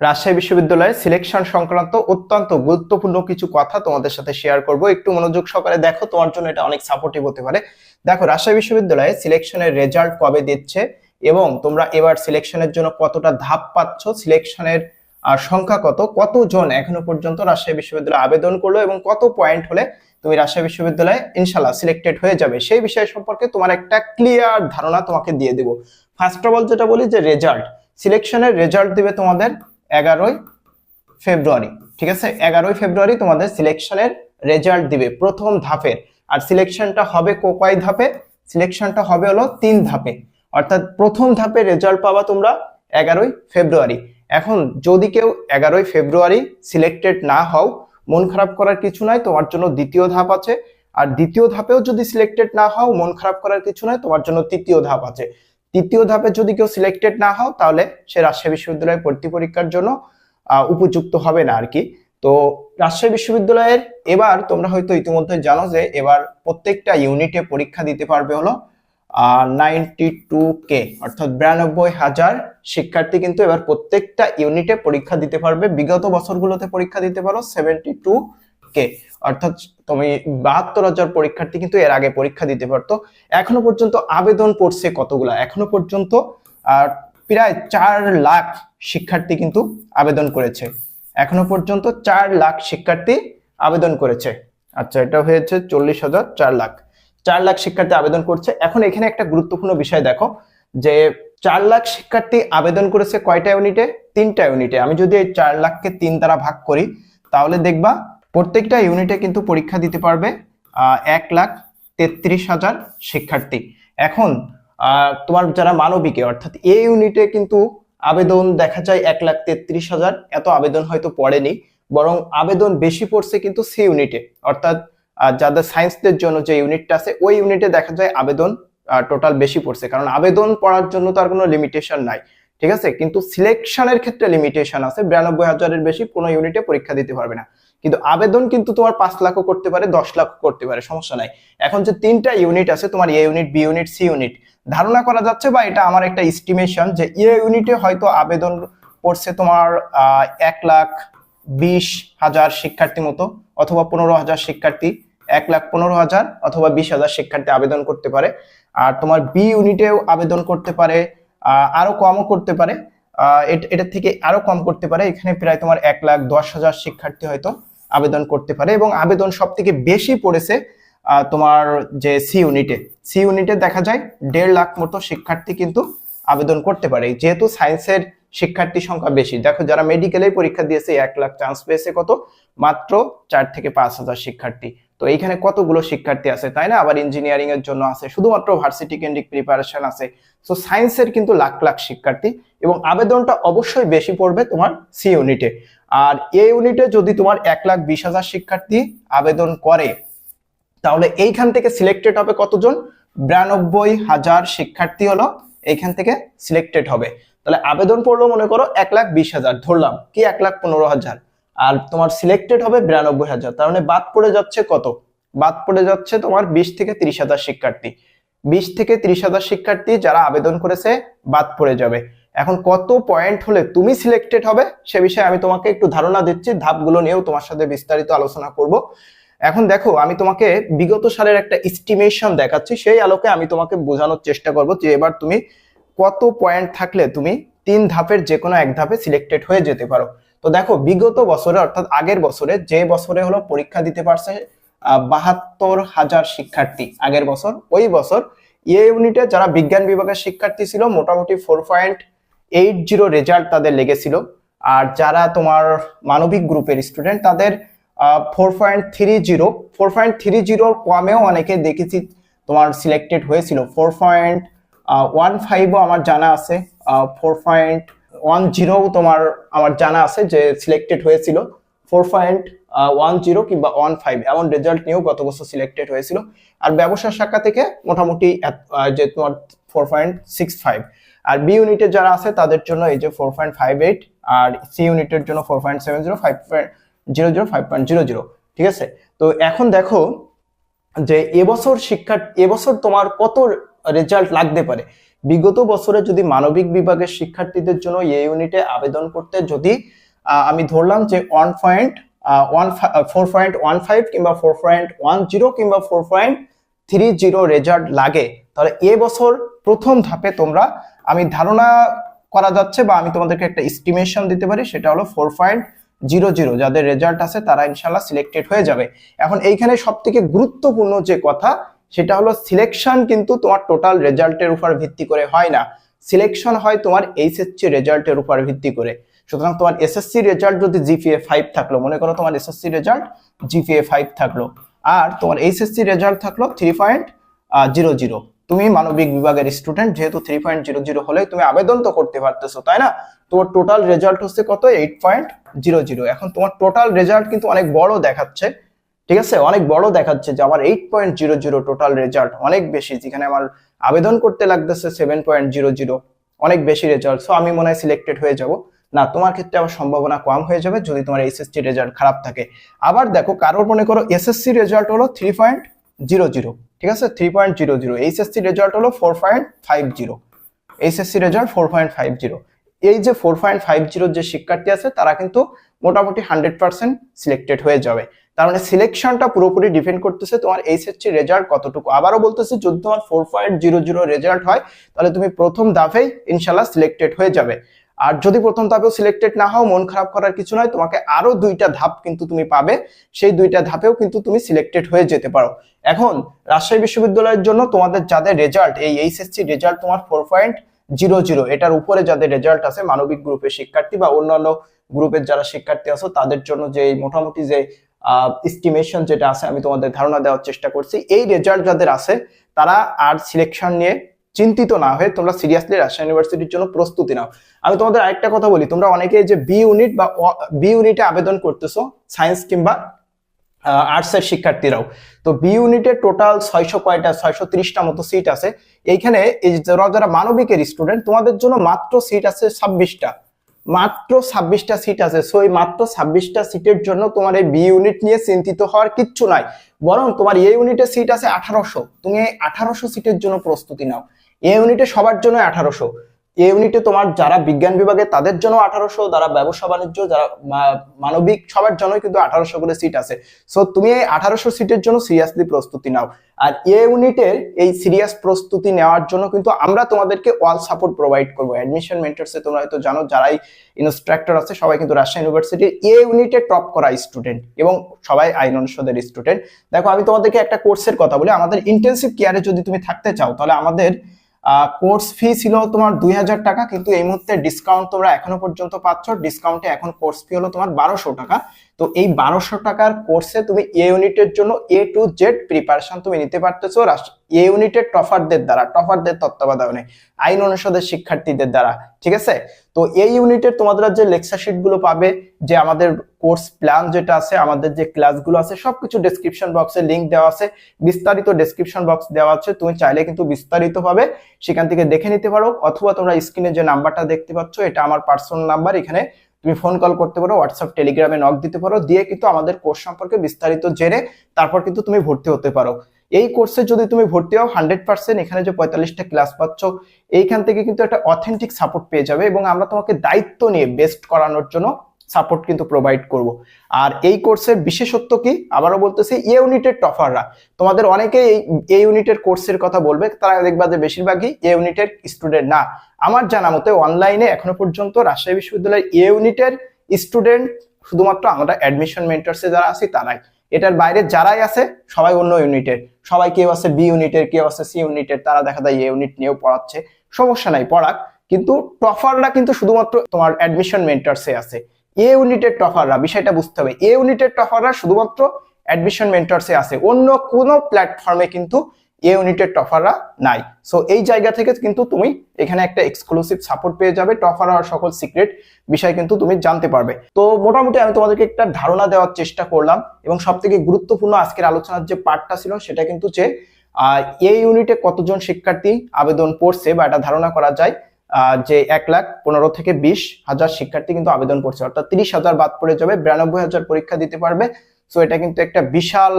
রাজশাহী বিশ্ববিদ্যালয়ের সিলেকশন সংক্রান্ত অত্যন্ত গুরুত্বপূর্ণ কিছু কথা তোমাদের সাথে শেয়ার করব। একটু মনোযোগ সহকারে দেখো, তোমার জন্য এটা অনেক সাপোর্টিভ হতে পারে। দেখো, রাজশাহী বিশ্ববিদ্যালয়ে সিলেকশনের রেজাল্ট কবে দিচ্ছে এবং তোমরা এবার সিলেকশনের জন্য কতটা ধাপ পাচ্ছ? সিলেকশনের সংখ্যা কত? কতজন এখনও পর্যন্ত রাজশাহী বিশ্ববিদ্যালয়ে আবেদন করল এবং কত পয়েন্ট হলে তুমি রাজশাহী বিশ্ববিদ্যালয়ে ইনশাল্লাহ সিলেক্টেড হয়ে যাবে? সেই বিষয় সম্পর্কে তোমার একটা ক্লিয়ার ধারণা তোমাকে দিয়ে দেবো। ফার্স্ট অফ অল যেটা বলি যে রেজাল্ট সিলেকশনের রেজাল্ট দিবে তোমাদের এগারোই ফেব্রুয়ারি, ঠিক আছে? এগারোই ফেব্রুয়ারি তোমাদের সিলেকশনের রেজাল্ট দিবে প্রথম ধাপের। আর সিলেকশনটা হবে কো- কয় ধাপে? সিলেকশনটা হবে হলো তিন ধাপে। অর্থাৎ প্রথম ধাপে রেজাল্ট পাবা তোমরা এগারোই ফেব্রুয়ারি। এখন যদি কেউ এগারোই ফেব্রুয়ারি সিলেক্টেড না হও, মন খারাপ করার কিছু নাই, তোমার জন্য দ্বিতীয় ধাপ আছে। আর দ্বিতীয় ধাপেও যদি সিলেক্টেড না হও, মন খারাপ করার কিছু নাই, তোমার জন্য তৃতীয় ধাপ আছে। তৃতীয় ধাপে যদি কেউ সিলেক্টেড না হও, তাহলে সে রাজশাহী বিশ্ববিদ্যালয়ে ভর্তি পরীক্ষার জন্য উপযুক্ত হবে না আর কি তো রাজশাহী বিশ্ববিদ্যালয়ের এবার তোমরা হয়তো ইতিমধ্যে জানো যে এবার প্রত্যেকটা ইউনিটে পরীক্ষা দিতে পারবে হলো নাইনটি টু কে অর্থাৎ বিরানব্বই হাজার শিক্ষার্থী কিন্তু এবার প্রত্যেকটা ইউনিটে পরীক্ষা দিতে পারবে। বিগত বছরগুলোতে পরীক্ষা দিতে পারো সেভেন্টি টু কে অর্থাৎ তুমি বাহাত্তর হাজার পরীক্ষার্থী কিন্তু এর আগে পরীক্ষা দিতে পারতো। এখনও পর্যন্ত আবেদন পড়ছে কতগুলা? এখনও পর্যন্ত আহ, প্রায় চার লাখ শিক্ষার্থী কিন্তু আবেদন করেছে। এখনও পর্যন্ত চার লাখ শিক্ষার্থী আবেদন করেছে। আচ্ছা এটা হয়েছে চল্লিশ হাজার চার লাখ। চার লাখ শিক্ষার্থী আবেদন করছে। এখন এখানে একটা গুরুত্বপূর্ণ বিষয় দেখো যে চার লাখ শিক্ষার্থী আবেদন করেছে কয়টা ইউনিটে? তিনটা ইউনিটে। আমি যদি এই চার লাখকে তিন দ্বারা ভাগ করি তাহলে দেখবা প্রত্যেকটা ইউনিটে কিন্তু পরীক্ষা দিতে পারবে এক লাখ তেত্রিশ হাজার শিক্ষার্থী। এখন তোমার যারা মানবিকে, অর্থাৎ এ ইউনিটে কিন্তু আবেদন দেখা যায় এক লাখ তেত্রিশ হাজার, এত আবেদন হয়তো পড়েনি, বরং আবেদন বেশি পড়ছে কিন্তু সি ইউনিটে অর্থাৎ যাদের সায়েন্সদের জন্য যে ইউনিটটা আছে, ওই ইউনিটে দেখা যায় আবেদন টোটাল বেশি পড়ছে। কারণ আবেদন পড়ার জন্য তার কোনো লিমিটেশন নাই। ঠিক আছে? কিন্তু সিলেকশনের ক্ষেত্রে লিমিটেশন আছে। বিরানব্বই হাজারের বেশি কোনো ইউনিটে পরীক্ষা দিতে পারবে না। কিন্তু আবেদন কিন্তু তোমার পাঁচ লাখও করতে পারে দশ লাখও করতে পারে সমস্যা নাই। এখন যে তিনটা ইউনিট আছে তোমার A unit B unit C unit ধারণা করা যাচ্ছে বা এটা আমার একটা এস্টিমেশন যে এ ইউনিটে হয়তো আবেদন পড়ছে তোমার এক লাখ বিশ হাজার শিক্ষার্থী মতো অথবা পনেরো হাজার শিক্ষার্থী এক লাখ পনেরো হাজার অথবা বিশ হাজার শিক্ষার্থী আবেদন করতে পারে। আর তোমার বি ইউনিটেও আবেদন করতে পারে আহ, আরও কমও করতে পারে এট- থেকে আরও কম করতে পারে। এখানে প্রায় তোমার এক লাখ দশ হাজার শিক্ষার্থী হয়তো আবেদন করতে পারে এবং আবেদন সব থেকে বেশি পড়েছে তোমার যে সি ইউনিটে সি ইউনিটে দেখা যায় দেড় লাখ মতো শিক্ষার্থী কিন্তু আবেদন করতে পারে। যেহেতু সায়েন্সের শিক্ষার্থী সংখ্যা বেশি, দেখো যারা মেডিকেলে পরীক্ষা দিয়েছে, এক লাখ চান্স পেয়েছে কত? মাত্র চার থেকে পাঁচ হাজার শিক্ষার্থী। তো এইখানে কতগুলো শিক্ষার্থী আছে, তাই না? আবার ইঞ্জিনিয়ারিং এর জন্য আছে, শুধুমাত্র ভার্সিটি কেন্দ্রিক প্রিপারেশন আছে। সো সায়েন্সের কিন্তু লাখ লাখ শিক্ষার্থী এবং আবেদনটা অবশ্যই বেশি পড়বে তোমার সি ইউনিটে আর এ ইউনিটে যদি তোমার এক লাখ বিশ হাজার শিক্ষার্থী আবেদন করে, তাহলে এইখান থেকে সিলেক্টেড হবে কতজন? বিরানব্বই হাজার শিক্ষার্থী হলো এইখান থেকে সিলেক্টেড হবে। তাহলে আবেদন পড়ল মনে করো এক লাখ বিশ হাজার, ধরলাম কি এক লাখ পনেরো হাজার? আর তোমার সিলেক্টেড হবে বিরানব্বই হাজার, তার মানে বাদ পড়ে যাচ্ছে কত? বাদ পড়ে যাচ্ছে তোমার বিশ থেকে ত্রিশ হাজার শিক্ষার্থী। বিশ থেকে ত্রিশ হাজার শিক্ষার্থী যারা আবেদন করেছে বাদ পড়ে যাবে। এখন কত পয়েন্ট হলে তুমি সিলেক্টেড হবে, সে বিষয়ে আমি তোমাকে একটু ধারণা দিচ্ছি, ধাপগুলো নিয়েও তোমার সাথে বিস্তারিত আলোচনা করব। এখন দেখো, আমি তোমাকে বিগত সালের একটা এস্টিমেশন দেখাচ্ছি, সেই আলোকে আমি তোমাকে বোঝানোর চেষ্টা করব যে এবার তুমি কত পয়েন্ট থাকলে তুমি তিন ধাপের যে কোনো এক ধাপে সিলেক্টেড হয়ে যেতে পারো। তো দেখো, বিগত বছরে, অর্থাৎ আগের বছরে, যে বছরে হলো পরীক্ষা দিতে পারছে বাহাত্তর হাজার শিক্ষার্থী আগের বছর, ওই বছর এ ইউনিটে যারা বিজ্ঞান বিভাগের শিক্ষার্থী ছিল, মোটামুটি four point eight zero result তাদের লেগেছিল। আর যারা তোমার মানবিক গ্রুপের স্টুডেন্ট তাদের four point three zero four point three জিরোর কমেও অনেকে দেখেছি তোমার সিলেক্টেড হয়েছিল। ফোর পয়েন্ট ওয়ান ফাইভও আমার জানা আছে ফোর পয়েন্ট ওয়ান জিরোও তোমার, আমার জানা আছে যে সিলেক্টেড হয়েছিল। ফোর পয়েন্ট ওয়ান জিরো কিংবা ওয়ান ফাইভ এমন রেজাল্ট নিয়েও গত বছর সিলেক্টেড হয়েছিল। আর ব্যবসা শাখা থেকে মোটামুটি যে তোমার ফোর পয়েন্ট সিক্স ফাইভ আর বি ইউনিটে যারা আছে, তাদের জন্য এই যে ফোর পয়েন্ট ফাইভ এইট আর সি ইউনিটের জন্য four point seven zero five point zero zero five point zero zero ঠিক আছে? তো এখন দেখো যে এবছর শিক্ষা, এবছর তোমার কত রেজাল্ট লাগতে পারে? বিগত বছরে যদি মানবিক বিভাগের শিক্ষার্থীদের জন্য এই ইউনিটে আবেদন করতে যদি আমি ধরলাম যে one point one four point one five কিংবা ফোর পয়েন্ট ওয়ান জিরো কিংবা four point three zero result লাগে তাহলে এ বছর প্রথম ধাপে তোমরা, আমি ধারণা করা যাচ্ছে বা আমি তোমাদেরকে একটা এস্টিমেশন দিতে পারি, সেটা হলো ফোর পয়েন্ট জিরো জিরো যাদের রেজাল্ট আছে তারা ইনশাল্লাহ সিলেক্টেড হয়ে যাবে। এখন এইখানে সব থেকে গুরুত্বপূর্ণ যে কথা, সেটা হলো সিলেকশন কিন্তু তোমার টোটাল রেজাল্টের উপর ভিত্তি করে হয় না। সিলেকশন হয় তোমার এইচএসসি রেজাল্টের উপর ভিত্তি করে। সুতরাং তোমার এসএসসি রেজাল্ট যদি জিপিএ ফাইভ থাকল, মনে করো তোমার এসএসসি রেজাল্ট জিপিএ ফাইভ থাকল, আর তোমার এইচএসসি রেজাল্ট থাকল থ্রি পয়েন্ট জিরো জিরো তুমি মানবিক বিভাগের স্টুডেন্ট যেহেতু থ্রি পয়েন্ট জিরো জিরো হলে তুমি আবেদন তো করতে পারতেছো, তাই না? তোমার টোটাল রেজাল্ট হচ্ছে কত? এইট পয়েন্ট জিরো জিরো এখন তোমার টোটাল রেজাল্ট কিন্তু অনেক বড় দেখাচ্ছে, ঠিক আছে? অনেক বড় দেখাচ্ছে যে আমার eight point zero zero total result অনেক বেশি, যেখানে আমার আবেদন করতে লাগতেছে সেভেন পয়েন্ট জিরো জিরো অনেক বেশি রেজাল্ট সো আমি মনে হয় সিলেক্টেড হয়ে যাব। না, তোমার ক্ষেত্রে আবার সম্ভাবনা কম হয়ে যাবে যদি তোমার এসএসসি রেজাল্ট খারাপ থাকে। আবার দেখো, কারোর মনে করো এসএসসি রেজাল্ট হলো থ্রি পয়েন্ট জিরো জিরো, ঠিক আছে? Three point zero zero HSC result হলো four point five zero HSC result four point five zero এই যে ফোর পয়েন্ট ফাইভ জিরোর যে শিক্ষার্থী আছে, তারা কিন্তু মোটামুটি হান্ড্রেড পার্সেন্ট সিলেক্টেড হয়ে যাবে। তার মানে সিলেকশনটা পুরোপুরি ডিপেন্ড করতেছে তোমার এইচএসসি রেজাল্ট কতটুকু। আবারও বলতেছে, যদি তোমার four point zero zero result হয়, তাহলে তুমি প্রথম দাফেই ইনশাল্লাহ সিলেক্টেড হয়ে যাবে। আর যদি প্রথম ধাপেও সিলেক্টেড না হও, মন খারাপ করার কিছু নয়, তোমাকে আরও দুইটা ধাপ কিন্তু তুমি পাবে। সেই দুইটা ধাপেও কিন্তু তুমি সিলেক্টেড হয়ে যেতে পারো। এখন, রাজশাহী বিশ্ববিদ্যালয়ের জন্য তোমাদের যাদের রেজাল্ট এই এইচএসসি রেজাল্ট তোমার ফোর পয়েন্ট জিরো জিরো এটার উপরে যাদের রেজাল্ট আছে, মানবিক গ্রুপের শিক্ষার্থী বা অন্যান্য গ্রুপের যারা শিক্ষার্থী আছো, তাদের জন্য যে মোটামুটি যে এস্টিমেশন যেটা আছে, আমি তোমাদের ধারণা দেওয়ার চেষ্টা করছি। এই রেজাল্ট যাদের আছে, তারা আর সিলেকশন নিয়ে চিন্তিত না হয়ে তোমরা সিরিয়াসলি রাজশাহী ইউনিভার্সিটির জন্য প্রস্তুতি নাও। আমি তোমাদের আরেকটা কথা বলি, তোমরা অনেকে যে বি ইউনিট বা বি ইউনিটে আবেদন করতেছো সায়েন্স কিংবা আর্টসের শিক্ষার্থীরাও। তো বি ইউনিটে টোটাল ছয়শো কয়টা, ছয়শো ত্রিশটা মতো সিট আছে। এইখানে এই যারা যারা মানবিকের স্টুডেন্ট তোমাদের জন্য মাত্র সিট আছে ছাব্বিশটা। মাত্র ছাব্বিশটা সিট আছে। সো এই মাত্র ছাব্বিশটা সিটের জন্য তোমার এই বি ইউনিট নিয়ে চিন্তিত হওয়ার কিচ্ছু নাই। বরং তোমার এই ইউনিটের সিট আছে আঠারোশো। তুমি এই আঠারোশো সিটের জন্য প্রস্তুতি নাও। এ ইউনিটে সবার জন্য আঠারোশো। এ ইউনিটে তোমার যারা বিজ্ঞান বিভাগে, তাদের জন্য আঠারোশো, যারা ব্যবসা বাণিজ্য, যারা মানবিক, সবার জন্যই কিন্তু আঠারোশো করে সিট আছে। সো তুমি এই আঠারোশো সিটের জন্য সিরিয়াসলি প্রস্তুতি নাও। আর এ ইউনিটের এই সিরিয়াস প্রস্তুতি নেওয়ার জন্য কিন্তু আমরা তোমাদেরকে অল সাপোর্ট প্রোভাইড করব। অ্যাডমিশন মেন্টার্সে তোমরা হয়তো জানো, যারাই ইনস্ট্রাক্টর আছে, সবাই কিন্তু রাজশাহী ইউনিভার্সিটি এ ইউনিটে টপ করা স্টুডেন্ট এবং সবাই আইন অনুষদের স্টুডেন্ট দেখো, আমি তোমাদেরকে একটা কোর্সের কথা বলি। আমাদের ইন্টেন্সিভ কেয়ারে যদি তুমি থাকতে চাও, তাহলে আমাদের কোর্স ফি ছিল তোমার দুই হাজার টাকা, কিন্তু এই মুহূর্তে ডিসকাউন্ট তোমরা এখনও পর্যন্ত পাচ্ছ। ডিসকাউন্টে এখন কোর্স ফি হলো তোমার বারোশো টাকা। তো এই বারোশো টাকার কোর্সে তুমি এ ইউনিটের জন্য এ টু জেড প্রিপারেশন তুমি নিতে পারতেছো। এ ইউনিটের টফারদের দ্বারা, টফারদের তত্ত্বাবধানে, আইন অনুষদের শিক্ষার্থীদের দ্বারা, ঠিক আছে? তো এই ইউনিটের তোমাদের যে লেকচার শিটগুলো পাবে, যে আমাদের কোর্স প্ল্যান যেটা আছে, আমাদের যে ক্লাসগুলো আছে, সবকিছু ডেসক্রিপশন বক্সে লিংক দেওয়া আছে, বিস্তারিত ডেসক্রিপশন বক্স দেওয়া আছে, তুমি চাইলে কিন্তু বিস্তারিত পাবে সেখান থেকে দেখে নিতে পারো, অথবা তোমরা স্ক্রিনে যে নাম্বারটা দেখতে পাচ্ছ, এটা আমার পার্সোনাল নাম্বার এখানে তুমি ফোন কল করতে পারো হোয়াটসঅ্যাপ টেলিগ্রামে নক দিতে পারো, দিয়ে কিন্তু আমাদের কোর্স সম্পর্কে বিস্তারিত জেনে তারপর কিন্তু তুমি ভর্তি হতে পারো। এই কোর্সে যদি তুমি ভর্তি হও হান্ড্রেড পার্সেন্ট এখানে যে পঁয়তাল্লিশটা ক্লাস পাচ্ছ, এইখান থেকে কিন্তু একটা অথেন্টিক সাপোর্ট পেয়ে যাবে এবং আমরা তোমাকে দায়িত্ব নিয়ে বেস্ট করানোর জন্য সাপোর্ট কিন্তু প্রোভাইড করব। আর এই কোর্সের বিশেষত্ব কি? আবারও বলতেছি, এ ইউনিটের টফাররা তোমাদের অনেকে এই, এ ইউনিটের কোর্সের কথা বলবে, তারা দেখবা যে বেশিরভাগই এ ইউনিটের স্টুডেন্ট না। আমার জানা মতে অনলাইনে এখনও পর্যন্ত রাজশাহী বিশ্ববিদ্যালয়ের এ ইউনিটের স্টুডেন্ট শুধুমাত্র আমরা অ্যাডমিশন মেন্টার্সে যারা আছি, তারাই। এটার বাইরে যারাই আছে, সবাই অন্য ইউনিটের সবাই কেউ আছে বি ইউনিটের কেউ আছে সি ইউনিটের তারা দেখা যায় এ ইউনিট নিয়েও পড়াচ্ছে। সমস্যা নাই, পড়াক। কিন্তু টফাররা কিন্তু শুধুমাত্র তোমার অ্যাডমিশন মেন্টার্সে আছে। এ ইউনিটের টফাররা, বিষয়টা বুঝতে হবে। এ ইউনিটের টফাররা শুধুমাত্র অ্যাডমিশন মেন্টার্সে আছে। অন্য কোনো প্ল্যাটফর্মে কিন্তু এ ইউনিটের টফাররা নাই। সো এই জায়গা থেকে কিন্তু তুমি এখানে একটা এক্সক্লুসিভ সাপোর্ট পেয়ে যাবে। টফার হওয়ার সকল সিক্রেট বিষয় কিন্তু তুমি জানতে পারবে। তো, মোটামুটি আমি তোমাদেরকে একটা ধারণা দেওয়ার চেষ্টা করলাম এবং সব থেকে গুরুত্বপূর্ণ আজকের আলোচনার যে পার্টটা ছিল সেটা কিন্তু যে এই ইউনিটে কতজন শিক্ষার্থী আবেদন করছে বা এটা ধারণা করা যায় যে এক লাখ পনেরো থেকে বিশ হাজার শিক্ষার্থী কিন্তু আবেদন করছে। অর্থাৎ তিরিশ হাজার বাদ পড়ে যাবে, বিরানব্বই হাজার পরীক্ষা দিতে পারবে। সো এটা কিন্তু একটা বিশাল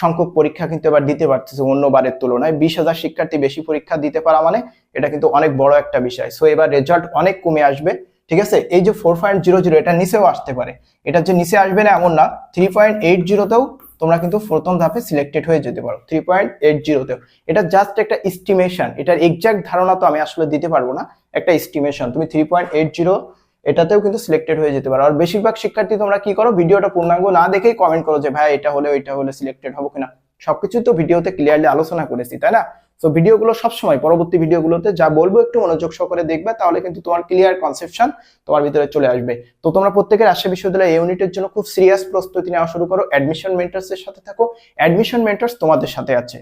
সংখ্যক পরীক্ষা কিন্তু এবার দিতে পারতেছে অন্য বারের তুলনায়। বিশ হাজার শিক্ষার্থী বেশি পরীক্ষা দিতে পারা মানে এটা কিন্তু অনেক বড় একটা বিষয়। সো এবার রেজাল্ট অনেক কমে আসবে, ঠিক আছে? এই যে ফোর পয়েন্ট জিরো জিরো এটা নিচেও আসতে পারে। এটা যে নিচে আসবে না এমন না থ্রি পয়েন্ট এইট জিরোতেও তোমরা কিন্তু প্রথম ধাপে সিলেক্টেড হয়ে যেতে পারো থ্রি পয়েন্ট এইট জিরোতেও এটা জাস্ট একটা এস্টিমেশন এটার এক্সাক্ট ধারণা তো আমি আসলে দিতে পারব না, একটা এস্টিমেশন তুমি থ্রি পয়েন্ট এইট জিরো এটাতেও কিন্তু সিলেক্টেড হয়ে যেতে পারো। আর বেশিরভাগ শিক্ষার্থী তোমরা কি করো? ভিডিওটা পূর্ণাঙ্গ না দেখেই কমেন্ট করো যে, ভাই, এটা হলে, ওইটা হলে সিলেক্টেড হব কিনা? সবকিছু তো ভিডিওতে ক্লিয়ারলি আলোচনা করেছি, তাই না? তো ভিডিওগুলো সবসময়, পরবর্তী ভিডিওগুলোতে যা বলব একটু মনোযোগ সহকারে দেখবে, তাহলে কিন্তু তোমার ক্লিয়ার কনসেপশন তোমার ভিতরে চলে আসবে। তো তোমরা প্রত্যেকের রাজশাহী বিশ্ববিদ্যালয় ইউনিটের জন্য খুব সিরিয়াস প্রস্তুতি নেওয়া শুরু করো। অ্যাডমিশন মেন্টার্স এর সাথে থাকো। অ্যাডমিশন মেন্টার্স তোমাদের সাথে আছে।